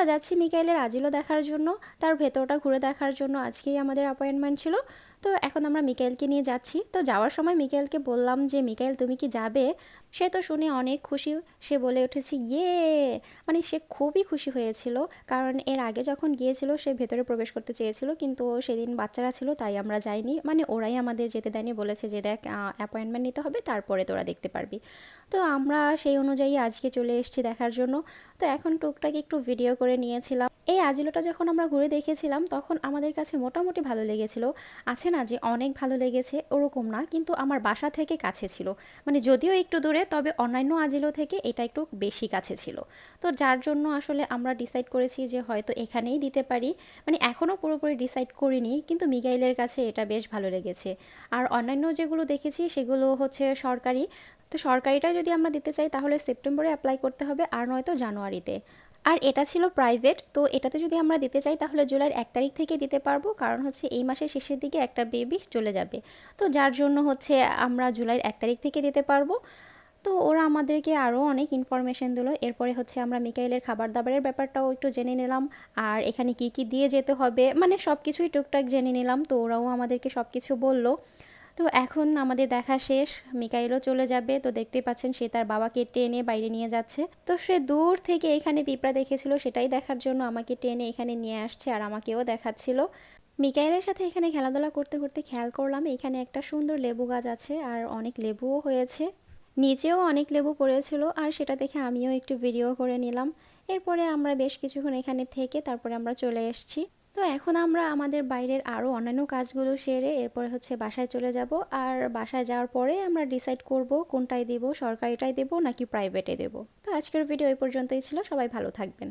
আমরা যাচ্ছি মিকাইলের আজিলও দেখার জন্য, তার ভেতরটা ঘুরে দেখার জন্য আজকেই আমাদের অ্যাপয়েন্টমেন্ট ছিল। তো এখন আমরা মিকাইলকে নিয়ে যাচ্ছি। তো যাওয়ার সময় মিকাইলকে বললাম যে, মিকাইল, তুমি কি যাবে? সে তো শুনে অনেক খুশি, সে বলে উঠেছে ইয়ে! মানে সে খুবই খুশি হয়েছিল, কারণ এর আগে যখন গিয়েছিল, সে ভেতরে প্রবেশ করতে চেয়েছিল, কিন্তু সেদিন বাচ্চারা ছিল, তাই আমরা যাইনি। মানে ওরাই আমাদের যেতে দেয়নি, বলেছে যে, দেখ অ্যাপয়েন্টমেন্ট নিতে হবে, তারপরে তোরা দেখতে পারবি। তো আমরা সেই অনুযায়ী আজকে চলে এসেছি দেখার জন্য। তো এখন টুকটাক একটু ভিডিও করে নিয়েছিলাম। এই আজিলোটা যখন আমরা ঘুরে দেখেছিলাম, তখন আমাদের কাছে মোটামুটি ভালো লেগেছিল। আছে না যে অনেক ভালো লেগেছে ওরকম না, কিন্তু আমার বাসা থেকে কাছে ছিল। মানে যদিও একটু দূরে, তবে অন্যান্য আজিলো থেকে এটা একটু বেশি কাছে ছিল। তো যার জন্য আসলে আমরা ডিসাইড করেছি যে হয়তো এখানেই দিতে পারি। মানে এখনও পুরোপুরি ডিসাইড করিনি, কিন্তু মিগাইলের কাছে এটা বেশ ভালো লেগেছে। আর অন্যান্য যেগুলো দেখেছি, সেগুলো হচ্ছে সরকারি। তো সরকারিটা যদি আমরা দিতে চাই, তাহলে সেপ্টেম্বরে অ্যাপ্লাই করতে হবে, আর নয়তো জানুয়ারিতে। আর এটা ছিল প্রাইভেট তো এটাতে যদি আমরা দিতে চাই, তাহলে জুলাইয়ের এক তারিখ থেকে দিতে পারব। কারণ হচ্ছে এই মাসের শেষের দিকে একটা বেবি চলে যাবে। তো যার জন্য হচ্ছে আমরা জুলাইয়ের এক তারিখ থেকে দিতে পারব। তো ওরা আমাদেরকে আরও অনেক ইনফরমেশন দিলো। এরপরে হচ্ছে আমরা মিকাইলের খাবার দাবারের ব্যাপারটাও একটু জেনে নিলাম। আর এখানে কি কি দিয়ে যেতে হবে মানে সব কিছুই টুকটাক জেনে নিলাম। তো ওরাও আমাদেরকে সব কিছু বলল। তো এখন আমাদের দেখা শেষ, মিকাইলও চলে যাবে। তো দেখতে পাচ্ছেন সে তার বাবাকে টেনে বাইরে নিয়ে যাচ্ছে। তো সে দূর থেকে এখানে পিঁপড়া দেখেছিল, সেটাই দেখার জন্য আমাকে টেনে এখানে নিয়ে আসছে আর আমাকেও দেখাচ্ছিল। মিকাইলের সাথে এখানে খেলাধুলা করতে করতে খেয়াল করলাম, এখানে একটা সুন্দর লেবু গাছ আছে আর অনেক লেবুও হয়েছে। নিচেও অনেক লেবু পড়েছিল আর সেটা দেখে আমিও একটু ভিডিও করে নিলাম। এরপরে আমরা বেশ কিছুক্ষণ এখানে থেকে তারপরে আমরা চলে এসেছি। তো এখন আমরা আমাদের বাইরের আরও অন্যান্য কাজগুলো সেরে এরপরে হচ্ছে বাসায় চলে যাব আর বাসায় যাওয়ার পরে আমরা ডিসাইড করব কোনটায় দেব, সরকারিটাই দেব নাকি প্রাইভেটে দেব। তো আজকের ভিডিও এই পর্যন্তই ছিল, সবাই ভালো থাকবেন।